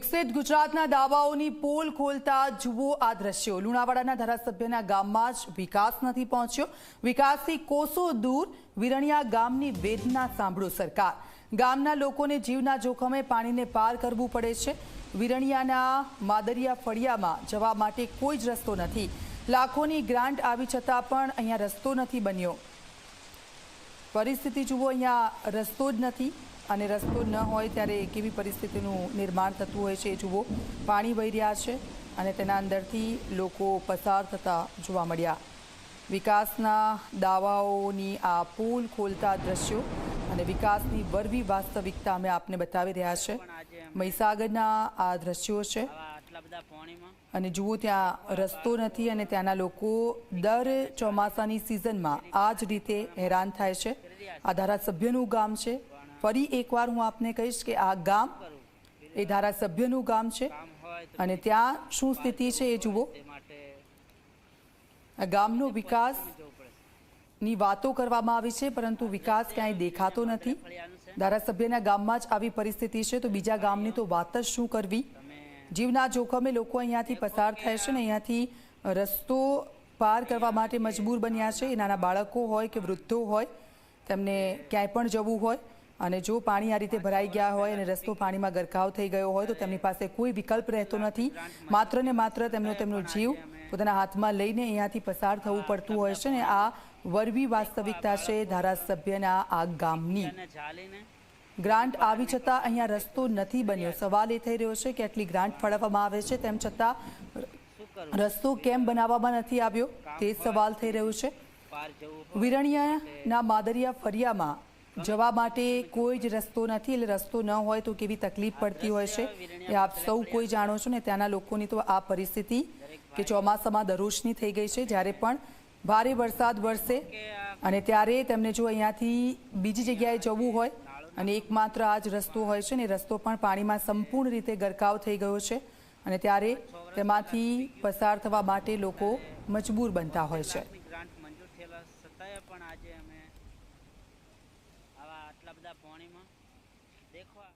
વિકસિત ગુજરાતના દાવાઓની પોલ ખોલતા જુઓ આ દ્રશ્યો. લુણાવાડાના ધારાસભ્યના ગામમાં જ વિકાસ નથી પહોંચ્યો. વિકાસથી કોસો દૂર વિરણિયા ગામની વેદના સાંભળો સરકાર. ગામના લોકોને જીવના જોખમે પાણીને પાર કરવું પડે છે. વિરણિયાના માદરિયા ફળિયામાં જવા માટે કોઈ જ રસ્તો નથી. લાખોની ગ્રાન્ટ આવી છતાં પણ અહીંયા રસ્તો નથી બન્યો. પરિસ્થિતિ જુઓ, અહીંયા રસ્તો જ નથી. અને રસ્તો ન હોય ત્યારે કેવી પરિસ્થિતિનું નિર્માણ થતું હોય છે એ જુઓ. પાણી વહી રહ્યા છે અને તેના અંદરથી લોકો પસાર થતા જોવા મળ્યા. વિકાસના દાવાઓની આ પુલ ખોલતા દ્રશ્યો અને વિકાસની વરવી વાસ્તવિકતા અમે આપને બતાવી રહ્યા છે. મહીસાગરના આ દ્રશ્યો છે. અને જુઓ ત્યાં રસ્તો નથી અને ત્યાંના લોકો દર ચોમાસાની સિઝનમાં આ જ રીતે હેરાન થાય છે. આ ધારાસભ્યનું ગામ છે. ફરી એકવાર હું આપને કહીશ કે આ ગામ એ ધારાસભ્યનું ગામ છે અને ત્યાં શું સ્થિતિ છે એ જુઓ. આ ગામનો વિકાસની વાતો કરવામાં આવી છે, પરંતુ વિકાસ ક્યાંય દેખાતો નથી. ધારાસભ્યના ગામમાં જ આવી પરિસ્થિતિ છે, તો બીજા ગામની તો વાત જ શું કરવી? જીવના જોખમે લોકો અહીંયાથી પસાર થાય છે ને અહીંયાથી રસ્તો પાર કરવા માટે મજબૂર બન્યા છે. એ નાના બાળકો હોય કે વૃદ્ધો હોય, તેમને ક્યાંય પણ જવું હોય અને જો પાણી આ રીતે ભરાઈ ગયા હોય અને રસ્તો પાણીમાં ગરકાવ થઈ ગયો હોય તો તેમની પાસે કોઈ વિકલ્પ રહેતો નથી. માત્ર ને માત્ર તેમનો તેમનો જીવ પોતાના હાથમાં લઈને અહીંયાથી પસાર થવું પડતું હોય છે ને આ વરવી વાસ્તવિકતા છે ધારાસભ્યના આ ગામની. ગ્રાન્ટ આવી છતાં અહીંયા રસ્તો નથી બન્યો. સવાલ એ થઈ રહ્યો છે કે આટલી ગ્રાન્ટ ફાળવવામાં આવે છે તેમ છતાં રસ્તો કેમ બનાવવામાં નથી આવ્યો તે સવાલ થઈ રહ્યો છે. વિરણિયાના માદરિયા ફરિયામાં જવા માટે કોઈ જ રસ્તો નથી, એટલે રસ્તો ન હોય તો કેવી તકલીફ પડતી હોય છે. એ આપ સૌ કોઈ જાણો છો ને, ત્યાંના લોકોની તો આ પરિસ્થિતિ કે ચોમાસામાં દરરોજની થઈ ગઈ છે, જ્યારે પણ ભારે વરસાદ વરસે અને ત્યારે તેમને જો અહીંયાથી બીજી જગ્યાએ જવું હોય અને એકમાત્ર આ જ રસ્તો હોય છે ને, રસ્તો પણ પાણીમાં સંપૂર્ણ રીતે ગરકાવ થઈ ગયો છે અને ત્યારે તેમાંથી પસાર થવા માટે લોકો મજબૂર બનતા હોય છે લાખની ગ્રાન્ટ મંજૂર થયેલા છતાંય પણ આજે અમે આવા આટલા બધા પાણીમાં. દેખવા